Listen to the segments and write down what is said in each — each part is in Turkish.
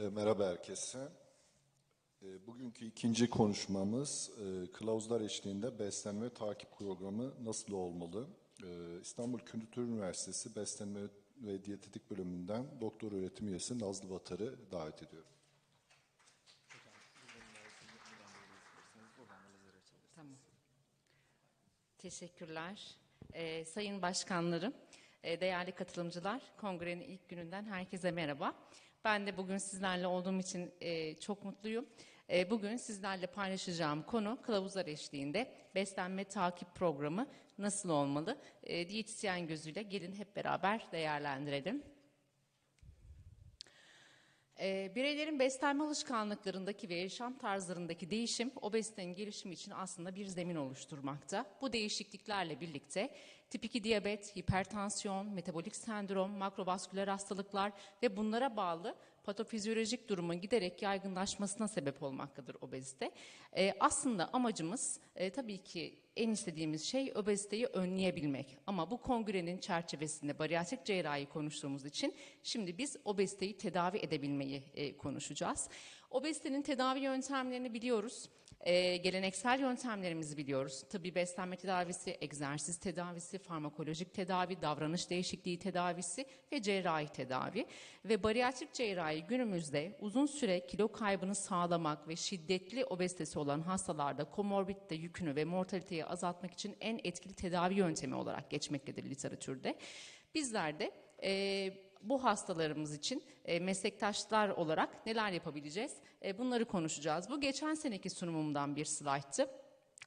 E, Merhaba herkese. E, Bugünkü ikinci konuşmamız e, kılavuzlar eşliğinde beslenme takip programı nasıl olmalı? E, İstanbul Kültür Üniversitesi Beslenme ve Diyetetik Bölümünden doktor öğretim üyesi Nazlı Batar'ı davet ediyorum. Tamam. Teşekkürler. Ee, sayın başkanlarım, e, değerli katılımcılar, kongrenin ilk gününden herkese merhaba. Ben de bugün sizlerle olduğum için e, çok mutluyum. E, bugün sizlerle paylaşacağım konu kılavuzlar eşliğinde beslenme takip programı nasıl olmalı? E, diyetisyen gözüyle gelin hep beraber değerlendirelim. E, bireylerin beslenme alışkanlıklarındaki ve yaşam tarzlarındaki değişim obezitenin gelişimi için aslında bir zemin oluşturmakta. Bu değişikliklerle birlikte tip 2 diyabet, hipertansiyon, metabolik sendrom, makrovasküler hastalıklar ve bunlara bağlı patofizyolojik durumun giderek yaygınlaşmasına sebep olmaktadır obezite. E, aslında amacımız e, tabii ki en istediğimiz şey obeziteyi önleyebilmek. Ama bu kongrenin çerçevesinde bariyatrik cerrahi konuştuğumuz için şimdi biz obeziteyi tedavi edebilmeyi e, konuşacağız. Obezitenin tedavi yöntemlerini biliyoruz. E, geleneksel yöntemlerimizi biliyoruz. Tıbbi beslenme tedavisi, egzersiz tedavisi, farmakolojik tedavi, davranış değişikliği tedavisi ve cerrahi tedavi. Ve bariyatrik cerrahi günümüzde uzun süre kilo kaybını sağlamak ve şiddetli obezitesi olan hastalarda komorbidite yükünü ve mortaliteyi azaltmak için en etkili tedavi yöntemi olarak geçmektedir literatürde. Bizler de e, bu hastalarımız için e, meslektaşlar olarak neler yapabileceğiz? E, bunları konuşacağız. Bu geçen seneki sunumumdan bir slayttı.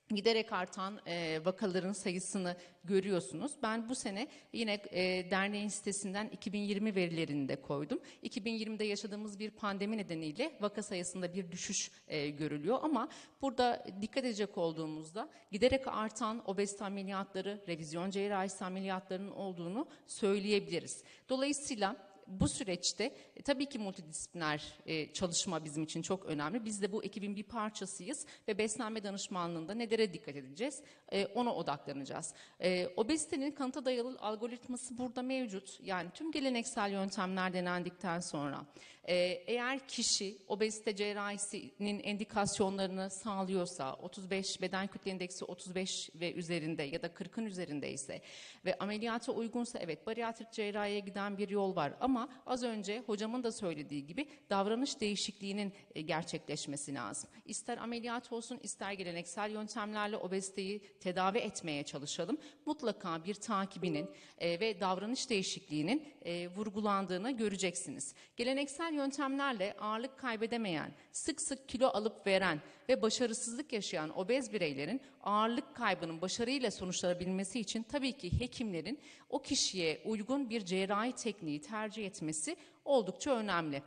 Giderek artan e, vakaların sayısını görüyorsunuz. Ben bu sene yine e, derneğin sitesinden 2020 verilerini de koydum. 2020'de yaşadığımız bir pandemi nedeniyle vaka sayısında bir düşüş e, görülüyor. Ama burada dikkat edecek olduğumuzda giderek artan obezite ameliyatları, revizyon cerrahisi ameliyatlarının olduğunu söyleyebiliriz. Dolayısıyla bu süreçte e, tabii ki multidisipliner e, çalışma bizim için çok önemli. Biz de bu ekibin bir parçasıyız ve beslenme danışmanlığında nelere dikkat edeceğiz? E, ona odaklanacağız. E, obezitenin kanıta dayalı algoritması burada mevcut. Yani tüm geleneksel yöntemler denendikten sonra e, eğer kişi obezite cerrahisinin endikasyonlarını sağlıyorsa 35 beden kütle indeksi 35 ve üzerinde ya da 40'ın üzerinde ise ve ameliyata uygunsa evet bariyatrik cerrahiye giden bir yol var ama az önce hocamın da söylediği gibi davranış değişikliğinin e, gerçekleşmesi lazım. İster ameliyat olsun ister geleneksel yöntemlerle obeziteyi tedavi etmeye çalışalım. Mutlaka bir takibinin e, ve davranış değişikliğinin e, vurgulandığını göreceksiniz. Geleneksel yöntemlerle ağırlık kaybedemeyen, sık sık kilo alıp veren ve başarısızlık yaşayan obez bireylerin ağırlık kaybının başarıyla sonuçlanabilmesi için tabii ki hekimlerin o kişiye uygun bir cerrahi tekniği tercih etmesi oldukça önemli.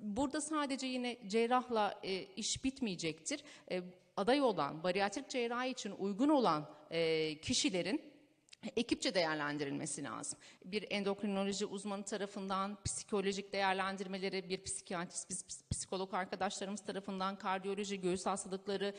Burada sadece yine cerrahla e, iş bitmeyecektir. E, aday olan, bariyatrik cerrahi için uygun olan e, kişilerin ekipçe değerlendirilmesi lazım. Bir endokrinoloji uzmanı tarafından psikolojik değerlendirmeleri, bir psikiyatrist, psikolog arkadaşlarımız tarafından kardiyoloji, göğüs hastalıkları,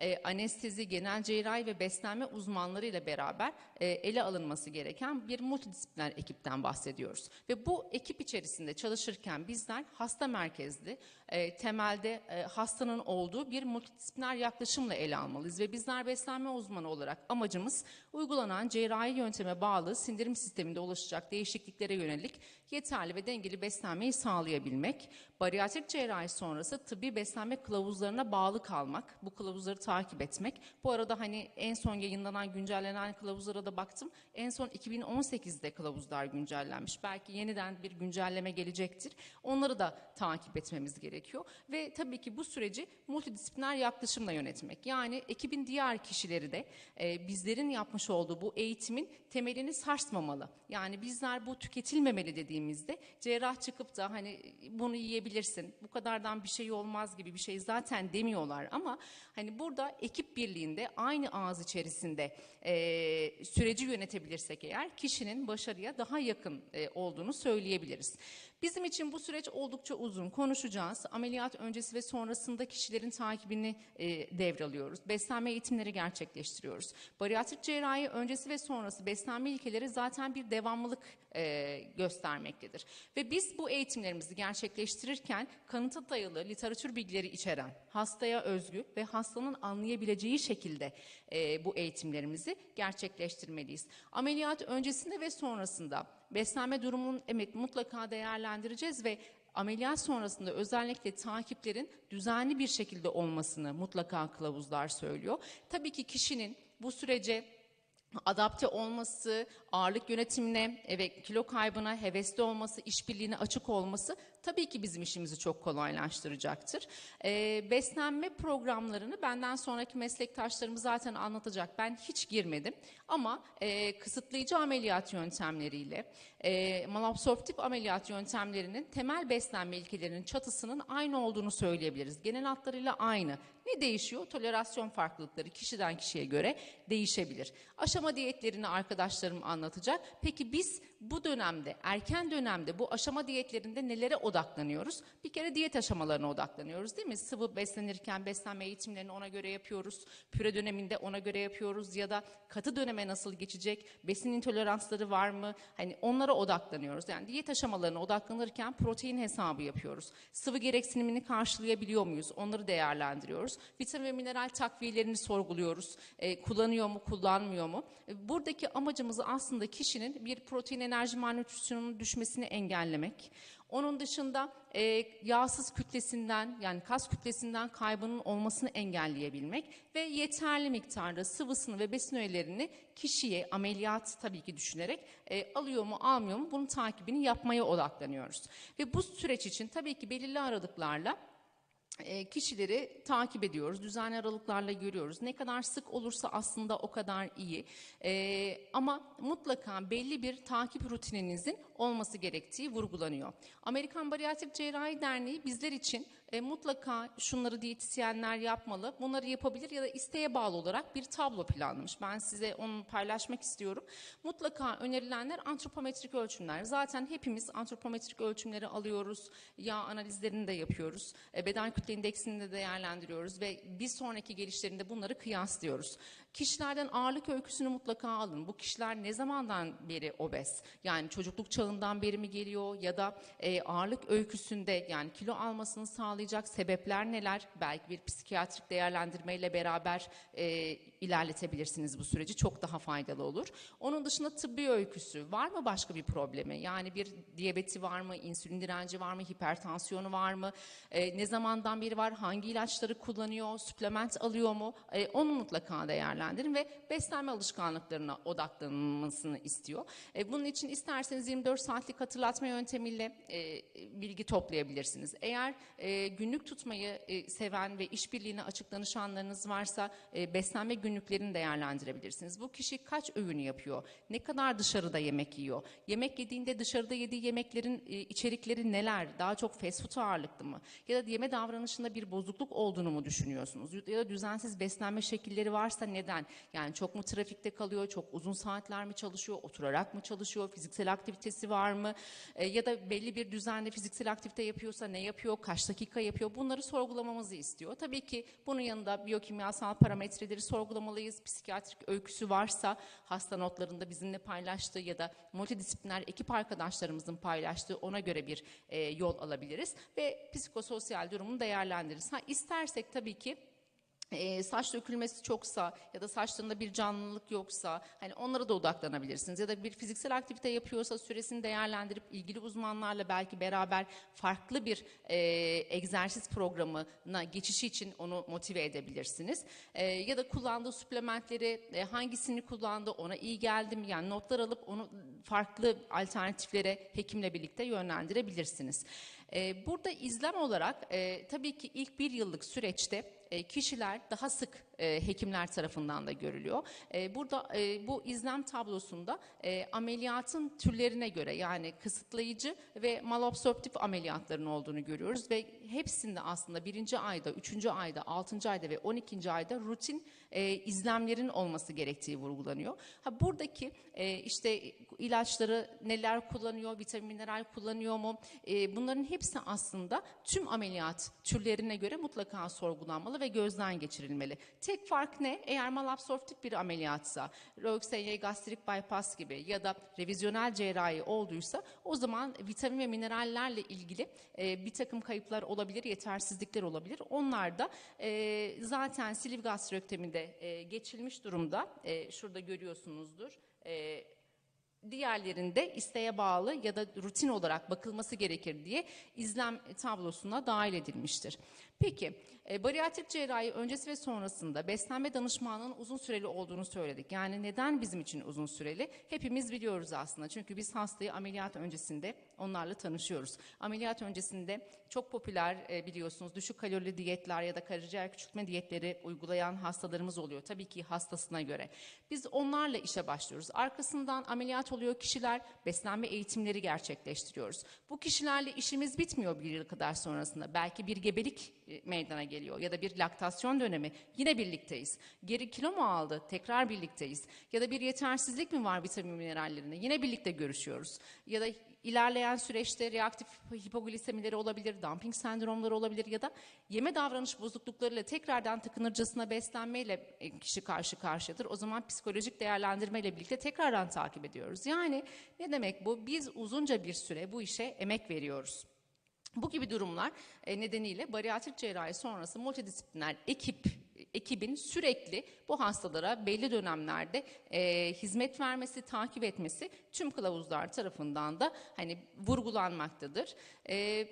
e, anestezi, genel cerrahi ve beslenme uzmanlarıyla beraber e, ele alınması gereken bir multidisipliner ekipten bahsediyoruz. Ve bu ekip içerisinde çalışırken bizler hasta merkezli, e, temelde e, hastanın olduğu bir multidisipliner yaklaşımla ele almalıyız. Ve bizler beslenme uzmanı olarak amacımız uygulanan cerrahi yönteme bağlı sindirim sisteminde oluşacak değişikliklere yönelik yeterli ve dengeli beslenmeyi sağlayabilmek, bariyatrik cerrahi sonrası tıbbi beslenme kılavuzlarına bağlı kalmak, bu kılavuzları takip etmek. Bu arada hani en son yayınlanan güncellenen kılavuzlara da baktım. En son 2018'de kılavuzlar güncellenmiş. Belki yeniden bir güncelleme gelecektir. Onları da takip etmemiz gerekiyor. Ve tabii ki bu süreci multidisipliner yaklaşımla yönetmek. Yani ekibin diğer kişileri de e, bizlerin yapmış olduğu bu eğitimin temelini sarsmamalı. Yani bizler bu tüketilmemeli dediğimizde cerrah çıkıp da hani bunu yiyebilirsin, bu kadardan bir şey olmaz gibi bir şey zaten demiyorlar ama hani burada ekip birliğinde aynı ağız içerisinde e, süreci yönetebilirsek eğer kişinin başarıya daha yakın e, olduğunu söyleyebiliriz. Bizim için bu süreç oldukça uzun. Konuşacağız. Ameliyat öncesi ve sonrasında kişilerin takibini e, devralıyoruz. Beslenme eğitimleri gerçekleştiriyoruz. Bariyatrik cerrahi öncesi ve sonrası beslenme ilkeleri zaten bir devamlılık e, göstermektedir. Ve biz bu eğitimlerimizi gerçekleştirirken kanıta dayalı literatür bilgileri içeren, hastaya özgü ve hastanın anlayabileceği şekilde e, bu eğitimlerimizi gerçekleştirmeliyiz. Ameliyat öncesinde ve sonrasında beslenme durumunu evet mutlaka değerlendireceğiz ve ameliyat sonrasında özellikle takiplerin düzenli bir şekilde olmasını mutlaka kılavuzlar söylüyor. Tabii ki kişinin bu sürece adapte olması, ağırlık yönetimine ve kilo kaybına hevesli olması, işbirliğine açık olması tabii ki bizim işimizi çok kolaylaştıracaktır. Ee, beslenme programlarını benden sonraki meslektaşlarım zaten anlatacak. Ben hiç girmedim ama e, kısıtlayıcı ameliyat yöntemleriyle, e, malabsorptif ameliyat yöntemlerinin temel beslenme ilkelerinin çatısının aynı olduğunu söyleyebiliriz. Genel hatlarıyla aynı. Ne değişiyor? Tolerasyon farklılıkları kişiden kişiye göre değişebilir. Aşama diyetlerini arkadaşlarım anlatacak. Peki biz bu dönemde, erken dönemde bu aşama diyetlerinde nelere odaklanıyoruz? Bir kere diyet aşamalarına odaklanıyoruz değil mi? Sıvı beslenirken beslenme eğitimlerini ona göre yapıyoruz. Püre döneminde ona göre yapıyoruz ya da katı döneme nasıl geçecek? Besin intoleransları var mı? Hani onlara odaklanıyoruz. Yani diyet aşamalarına odaklanırken protein hesabı yapıyoruz. Sıvı gereksinimini karşılayabiliyor muyuz? Onları değerlendiriyoruz. Vitamin ve mineral takviyelerini sorguluyoruz. E, kullanıyor mu, kullanmıyor mu? E, buradaki amacımız aslında kişinin bir protein enerji malnütrisyonunun düşmesini engellemek. Onun dışında e, yağsız kütlesinden yani kas kütlesinden kaybının olmasını engelleyebilmek ve yeterli miktarda sıvısını ve besin öğelerini kişiye ameliyat tabii ki düşünerek e, alıyor mu almıyor mu bunun takibini yapmaya odaklanıyoruz. Ve bu süreç için tabii ki belirli aralıklarla kişileri takip ediyoruz. Düzenli aralıklarla görüyoruz. Ne kadar sık olursa aslında o kadar iyi. E, ama mutlaka belli bir takip rutininizin olması gerektiği vurgulanıyor. Amerikan Bariyatrik Cerrahi Derneği bizler için e, mutlaka şunları diyetisyenler yapmalı, bunları yapabilir ya da isteğe bağlı olarak bir tablo planlamış. Ben size onu paylaşmak istiyorum. Mutlaka önerilenler antropometrik ölçümler. Zaten hepimiz antropometrik ölçümleri alıyoruz, yağ analizlerini de yapıyoruz, e, beden kütle indeksini de değerlendiriyoruz ve bir sonraki gelişlerinde bunları kıyaslıyoruz. Kişilerden ağırlık öyküsünü mutlaka alın. Bu kişiler ne zamandan beri obez? Yani çocukluk çağından beri mi geliyor ya da e, ağırlık öyküsünde yani kilo almasını sağlayacak sebepler neler? Belki bir psikiyatrik değerlendirmeyle beraber e, ilerletebilirsiniz bu süreci. Çok daha faydalı olur. Onun dışında tıbbi öyküsü. Var mı başka bir problemi? Yani bir diyabeti var mı? insülin direnci var mı? Hipertansiyonu var mı? E, ne zamandan beri var? Hangi ilaçları kullanıyor? Suplement alıyor mu? E, onu mutlaka değerlendirin ve beslenme alışkanlıklarına odaklanılmasını istiyor. E, bunun için isterseniz 24 saatlik hatırlatma yöntemiyle e, bilgi toplayabilirsiniz. Eğer e, günlük tutmayı e, seven ve işbirliğine açık danışanlarınız varsa e, beslenme günlüklerini değerlendirebilirsiniz. Bu kişi kaç öğünü yapıyor? Ne kadar dışarıda yemek yiyor? Yemek yediğinde dışarıda yediği yemeklerin e, içerikleri neler? Daha çok fast food ağırlıklı mı? Ya da yeme davranışında bir bozukluk olduğunu mu düşünüyorsunuz? Ya da düzensiz beslenme şekilleri varsa neden? Yani çok mu trafikte kalıyor? Çok uzun saatler mi çalışıyor? Oturarak mı çalışıyor? Fiziksel aktivitesi var mı? E, ya da belli bir düzenli fiziksel aktivite yapıyorsa ne yapıyor? Kaç dakika yapıyor? Bunları sorgulamamızı istiyor. Tabii ki bunun yanında biyokimyasal parametreleri sorgulamalıyız. Psikiyatrik öyküsü varsa hasta notlarında bizimle paylaştığı ya da multidisipliner ekip arkadaşlarımızın paylaştığı ona göre bir e, yol alabiliriz ve psikososyal durumunu değerlendiririz. Ha istersek tabii ki e, saç dökülmesi çoksa ya da saçlarında bir canlılık yoksa hani onlara da odaklanabilirsiniz ya da bir fiziksel aktivite yapıyorsa süresini değerlendirip ilgili uzmanlarla belki beraber farklı bir e, egzersiz programına geçişi için onu motive edebilirsiniz. E, ya da kullandığı suplementleri e, hangisini kullandı ona iyi geldi mi yani notlar alıp onu farklı alternatiflere hekimle birlikte yönlendirebilirsiniz. E, burada izlem olarak e, tabii ki ilk bir yıllık süreçte kişiler daha sık e, hekimler tarafından da görülüyor. E, burada e, bu izlem tablosunda e, ameliyatın türlerine göre yani kısıtlayıcı ve malabsorptif ameliyatların olduğunu görüyoruz ve hepsinde aslında birinci ayda, üçüncü ayda, altıncı ayda ve on ikinci ayda rutin e, izlemlerin olması gerektiği vurgulanıyor. Ha buradaki e, işte ilaçları neler kullanıyor, vitamin mineral kullanıyor mu? E, bunların hepsi aslında tüm ameliyat türlerine göre mutlaka sorgulanmalı ve gözden geçirilmeli. Tek fark ne? Eğer malabsorptif bir ameliyatsa, Roxanne gastrik bypass gibi ya da revizyonel cerrahi olduysa o zaman vitamin ve minerallerle ilgili e, bir takım kayıplar olabilir, yetersizlikler olabilir. Onlar da e, zaten siliv gastrektomide e, geçilmiş durumda. E, şurada görüyorsunuzdur. E, diğerlerinde isteğe bağlı ya da rutin olarak bakılması gerekir diye izlem tablosuna dahil edilmiştir. Peki, e, bariyatrik cerrahi öncesi ve sonrasında beslenme danışmanlığının uzun süreli olduğunu söyledik. Yani neden bizim için uzun süreli? Hepimiz biliyoruz aslında. Çünkü biz hastayı ameliyat öncesinde onlarla tanışıyoruz. Ameliyat öncesinde çok popüler e, biliyorsunuz düşük kalorili diyetler ya da karaciğer küçültme diyetleri uygulayan hastalarımız oluyor. Tabii ki hastasına göre. Biz onlarla işe başlıyoruz. Arkasından ameliyat oluyor kişiler, beslenme eğitimleri gerçekleştiriyoruz. Bu kişilerle işimiz bitmiyor bir yıl kadar sonrasında. Belki bir gebelik meydana geliyor ya da bir laktasyon dönemi yine birlikteyiz. Geri kilo mu aldı? Tekrar birlikteyiz. Ya da bir yetersizlik mi var vitamin minerallerine? Yine birlikte görüşüyoruz. Ya da ilerleyen süreçte reaktif hipoglisemileri olabilir, dumping sendromları olabilir ya da yeme davranış bozukluklarıyla tekrardan tıkınırcasına beslenmeyle e, kişi karşı karşıyadır. O zaman psikolojik değerlendirmeyle birlikte tekrardan takip ediyoruz. Yani ne demek bu? Biz uzunca bir süre bu işe emek veriyoruz. Bu gibi durumlar e, nedeniyle bariyatrik cerrahi sonrası multidisipliner ekip ekibin sürekli bu hastalara belli dönemlerde e, hizmet vermesi, takip etmesi tüm kılavuzlar tarafından da hani vurgulanmaktadır. E,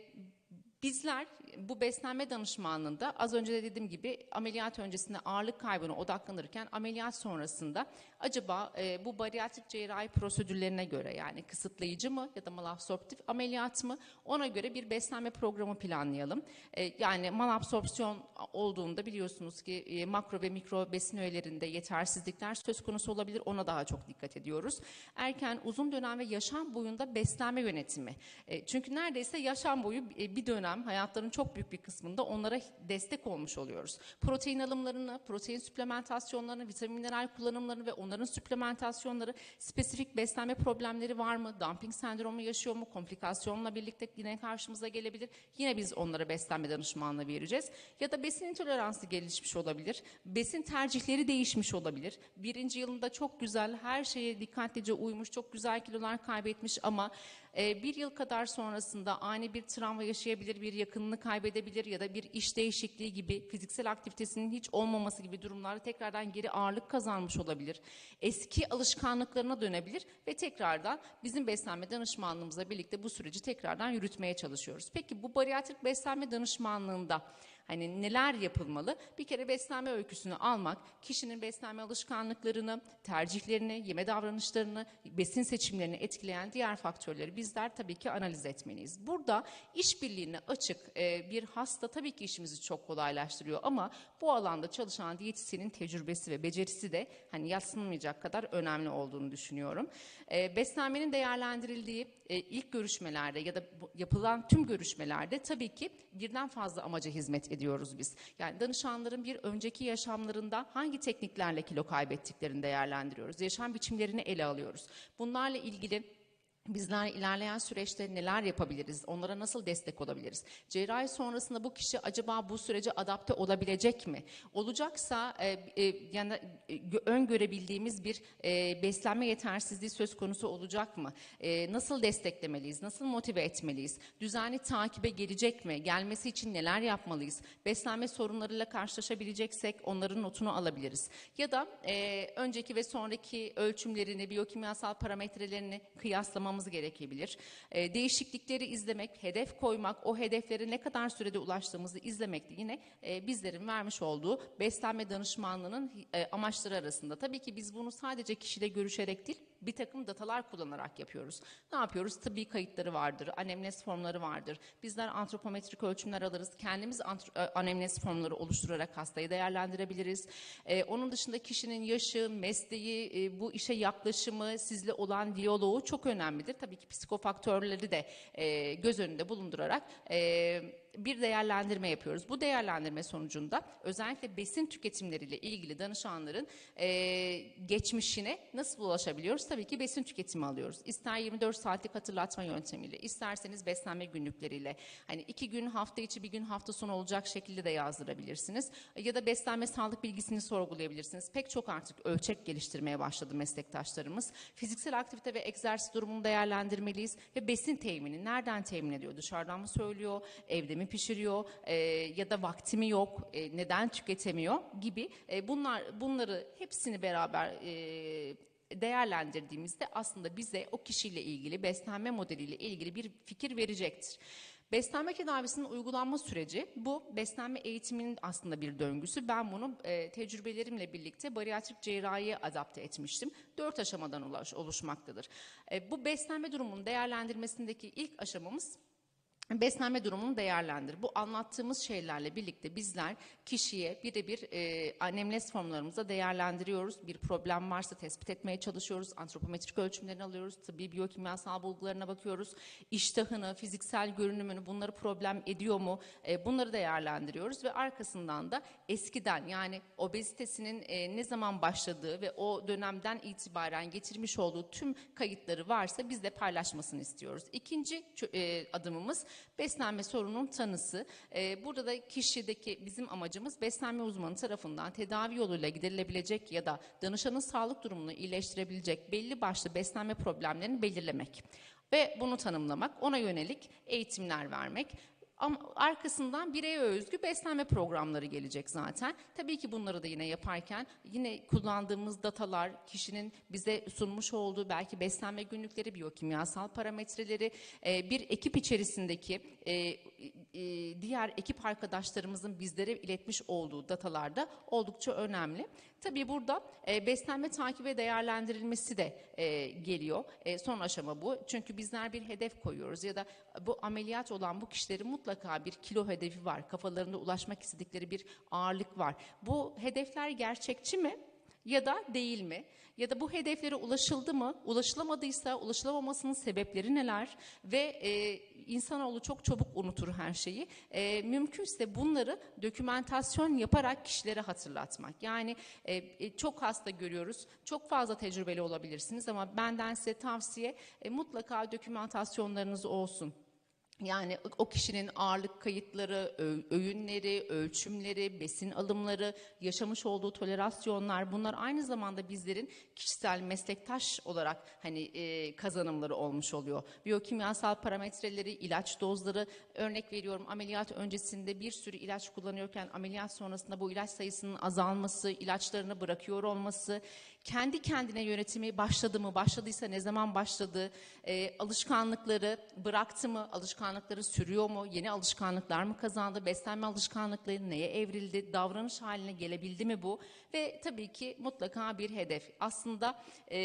Bizler bu beslenme danışmanlığında az önce de dediğim gibi ameliyat öncesinde ağırlık kaybına odaklanırken ameliyat sonrasında acaba e, bu bariyatrik cerrahi prosedürlerine göre yani kısıtlayıcı mı ya da malabsorptif ameliyat mı ona göre bir beslenme programı planlayalım. E, yani malabsorpsiyon olduğunda biliyorsunuz ki e, makro ve mikro besin öğelerinde yetersizlikler söz konusu olabilir ona daha çok dikkat ediyoruz. Erken uzun dönem ve yaşam boyunda beslenme yönetimi. E, çünkü neredeyse yaşam boyu e, bir dönem hayatların çok büyük bir kısmında onlara destek olmuş oluyoruz. Protein alımlarını, protein süplementasyonlarını, vitamin mineral kullanımlarını ve onların süplementasyonları, spesifik beslenme problemleri var mı? Dumping sendromu yaşıyor mu? Komplikasyonla birlikte yine karşımıza gelebilir. Yine biz onlara beslenme danışmanlığı vereceğiz. Ya da besin intoleransı gelişmiş olabilir. Besin tercihleri değişmiş olabilir. Birinci yılında çok güzel, her şeye dikkatlice uymuş, çok güzel kilolar kaybetmiş ama e, bir yıl kadar sonrasında ani bir travma yaşayabilir, bir yakınını kaybedebilir ya da bir iş değişikliği gibi fiziksel aktivitesinin hiç olmaması gibi durumlarda tekrardan geri ağırlık kazanmış olabilir. Eski alışkanlıklarına dönebilir ve tekrardan bizim beslenme danışmanlığımızla birlikte bu süreci tekrardan yürütmeye çalışıyoruz. Peki bu bariyatrik beslenme danışmanlığında Hani neler yapılmalı? Bir kere beslenme öyküsünü almak, kişinin beslenme alışkanlıklarını, tercihlerini, yeme davranışlarını, besin seçimlerini etkileyen diğer faktörleri bizler tabii ki analiz etmeliyiz. Burada işbirliğine açık e, bir hasta tabii ki işimizi çok kolaylaştırıyor ama bu alanda çalışan diyetisyenin tecrübesi ve becerisi de hani yatsınmayacak kadar önemli olduğunu düşünüyorum. E, beslenmenin değerlendirildiği e, ilk görüşmelerde ya da yapılan tüm görüşmelerde tabii ki birden fazla amaca hizmet ediyoruz biz. Yani danışanların bir önceki yaşamlarında hangi tekniklerle kilo kaybettiklerini değerlendiriyoruz. Yaşam biçimlerini ele alıyoruz. Bunlarla ilgili Bizler ilerleyen süreçte neler yapabiliriz? Onlara nasıl destek olabiliriz? Cerrahi sonrasında bu kişi acaba bu sürece adapte olabilecek mi? Olacaksa e, e, yani e, gö- öngörebildiğimiz bir e, beslenme yetersizliği söz konusu olacak mı? E, nasıl desteklemeliyiz? Nasıl motive etmeliyiz? Düzenli takibe gelecek mi? Gelmesi için neler yapmalıyız? Beslenme sorunlarıyla karşılaşabileceksek onların notunu alabiliriz. Ya da e, önceki ve sonraki ölçümlerini, biyokimyasal parametrelerini kıyaslamamız gerekebilir. E, değişiklikleri izlemek, hedef koymak, o hedeflere ne kadar sürede ulaştığımızı izlemek de yine e, bizlerin vermiş olduğu beslenme danışmanlığının e, amaçları arasında. Tabii ki biz bunu sadece kişiyle görüşerek değil, bir takım datalar kullanarak yapıyoruz. Ne yapıyoruz? Tıbbi kayıtları vardır, anemnez formları vardır. Bizler antropometrik ölçümler alırız. Kendimiz e, anemnez formları oluşturarak hastayı değerlendirebiliriz. Ee, onun dışında kişinin yaşı, mesleği, e, bu işe yaklaşımı, sizle olan diyaloğu çok önemlidir. Tabii ki psikofaktörleri de e, göz önünde bulundurarak e, bir değerlendirme yapıyoruz. Bu değerlendirme sonucunda özellikle besin tüketimleriyle ilgili danışanların e, geçmişine nasıl ulaşabiliyoruz? Tabii ki besin tüketimi alıyoruz. İster 24 saatlik hatırlatma yöntemiyle, isterseniz beslenme günlükleriyle. Hani iki gün hafta içi bir gün hafta sonu olacak şekilde de yazdırabilirsiniz. Ya da beslenme sağlık bilgisini sorgulayabilirsiniz. Pek çok artık ölçek geliştirmeye başladı meslektaşlarımız. Fiziksel aktivite ve egzersiz durumunu değerlendirmeliyiz ve besin temini nereden temin ediyor? Dışarıdan mı söylüyor? Evde mi pişiriyor? Ee, ya da vakti mi yok? Ee, neden tüketemiyor? Gibi Ee, bunlar bunları hepsini beraber e, değerlendirdiğimizde aslında bize o kişiyle ilgili beslenme modeliyle ilgili bir fikir verecektir. Beslenme tedavisinin uygulanma süreci bu beslenme eğitiminin aslında bir döngüsü. Ben bunu e, tecrübelerimle birlikte bariatrik cerrahiye adapte etmiştim. Dört aşamadan ulaş, oluşmaktadır. E, bu beslenme durumunun değerlendirmesindeki ilk aşamamız beslenme durumunu değerlendir. Bu anlattığımız şeylerle birlikte bizler kişiye birebir e, anemnez formlarımıza değerlendiriyoruz. Bir problem varsa tespit etmeye çalışıyoruz. Antropometrik ölçümlerini alıyoruz. Tıbbi biyokimyasal bulgularına bakıyoruz. İştahını, fiziksel görünümünü bunları problem ediyor mu? E, bunları değerlendiriyoruz ve arkasından da eskiden yani obezitesinin e, ne zaman başladığı ve o dönemden itibaren getirmiş olduğu tüm kayıtları varsa biz de paylaşmasını istiyoruz. İkinci e, adımımız beslenme sorunun tanısı. Ee, burada da kişideki bizim amacımız beslenme uzmanı tarafından tedavi yoluyla giderilebilecek ya da danışanın sağlık durumunu iyileştirebilecek belli başlı beslenme problemlerini belirlemek ve bunu tanımlamak, ona yönelik eğitimler vermek. Ama arkasından bireye özgü beslenme programları gelecek zaten. Tabii ki bunları da yine yaparken yine kullandığımız datalar, kişinin bize sunmuş olduğu belki beslenme günlükleri, biyokimyasal parametreleri, e, bir ekip içerisindeki e, e, diğer ekip arkadaşlarımızın bizlere iletmiş olduğu datalarda oldukça önemli. Tabii burada e, beslenme takip ve değerlendirilmesi de e, geliyor. E, son aşama bu. Çünkü bizler bir hedef koyuyoruz ya da bu ameliyat olan bu kişilerin mutlaka bir kilo hedefi var. Kafalarında ulaşmak istedikleri bir ağırlık var. Bu hedefler gerçekçi mi? Ya da değil mi? Ya da bu hedeflere ulaşıldı mı? Ulaşılamadıysa ulaşılamamasının sebepleri neler? Ve e, insanoğlu çok çabuk unutur her şeyi. E, mümkünse bunları dokümentasyon yaparak kişilere hatırlatmak. Yani e, e, çok hasta görüyoruz, çok fazla tecrübeli olabilirsiniz ama benden size tavsiye e, mutlaka dokümantasyonlarınız olsun. Yani o kişinin ağırlık kayıtları, öğünleri, ölçümleri, besin alımları, yaşamış olduğu tolerasyonlar bunlar aynı zamanda bizlerin kişisel meslektaş olarak hani e, kazanımları olmuş oluyor. Biyokimyasal parametreleri, ilaç dozları örnek veriyorum ameliyat öncesinde bir sürü ilaç kullanıyorken ameliyat sonrasında bu ilaç sayısının azalması, ilaçlarını bırakıyor olması, kendi kendine yönetimi başladı mı, başladıysa ne zaman başladı, e, alışkanlıkları bıraktı mı, alışkanlıkları sürüyor mu, yeni alışkanlıklar mı kazandı, beslenme alışkanlıkları neye evrildi, davranış haline gelebildi mi bu ve tabii ki mutlaka bir hedef. Aslında e,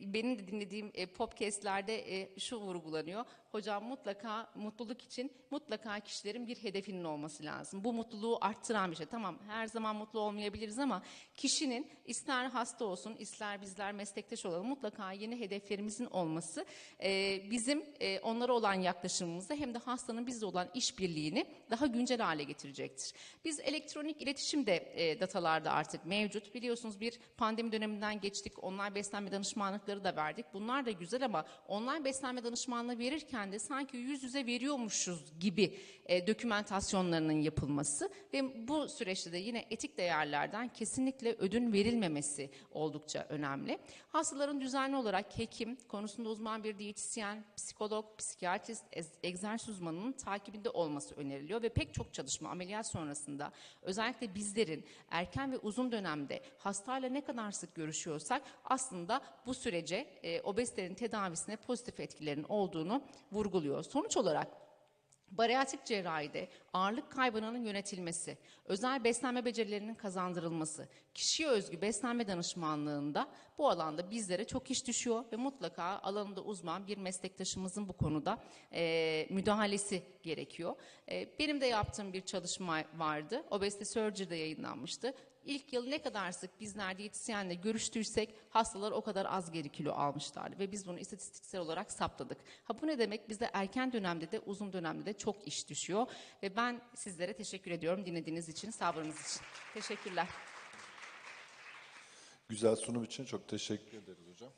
benim de dinlediğim e, podcastlerde e, şu vurgulanıyor, hocam mutlaka mutluluk için mutlaka kişilerin bir hedefinin olması lazım. Bu mutluluğu arttıran bir şey. Tamam her zaman mutlu olmayabiliriz ama kişinin ister hasta olsun ister bizler meslektaş olalım mutlaka yeni hedeflerimizin olması e, bizim e, onlara olan yaklaşımımızda hem de hastanın bizle olan işbirliğini daha güncel hale getirecektir. Biz elektronik iletişim de e, datalarda artık mevcut. Biliyorsunuz bir pandemi döneminden geçtik. Online beslenme danışmanlıkları da verdik. Bunlar da güzel ama online beslenme danışmanlığı verirken de sanki yüz yüze veriyormuşuz gibi e, dokümentasyonlarının yapılması ve bu süreçte de yine etik değerlerden kesinlikle ödün verilmemesi oldukça önemli. Hastaların düzenli olarak hekim, konusunda uzman bir diyetisyen, psikolog, psikiyatrist, egzersiz uzmanının takibinde olması öneriliyor ve pek çok çalışma ameliyat sonrasında özellikle bizlerin erken ve uzun dönemde hastayla ne kadar sık görüşüyorsak aslında bu sürece e, obezitenin tedavisine pozitif etkilerin olduğunu vurguluyor. Sonuç olarak Bariatrik cerrahide ağırlık kaybının yönetilmesi, özel beslenme becerilerinin kazandırılması, kişiye özgü beslenme danışmanlığında bu alanda bizlere çok iş düşüyor ve mutlaka alanında uzman bir meslektaşımızın bu konuda e, müdahalesi gerekiyor. E, benim de yaptığım bir çalışma vardı. Obesity Surgery'de yayınlanmıştı. İlk yıl ne kadar sık bizler diyetisyenle görüştüysek hastalar o kadar az geri kilo almışlardı ve biz bunu istatistiksel olarak saptadık. Ha bu ne demek? Bize erken dönemde de uzun dönemde de çok iş düşüyor ve ben sizlere teşekkür ediyorum dinlediğiniz için, sabrınız için. Teşekkürler. Güzel sunum için çok teşekkür ederiz hocam.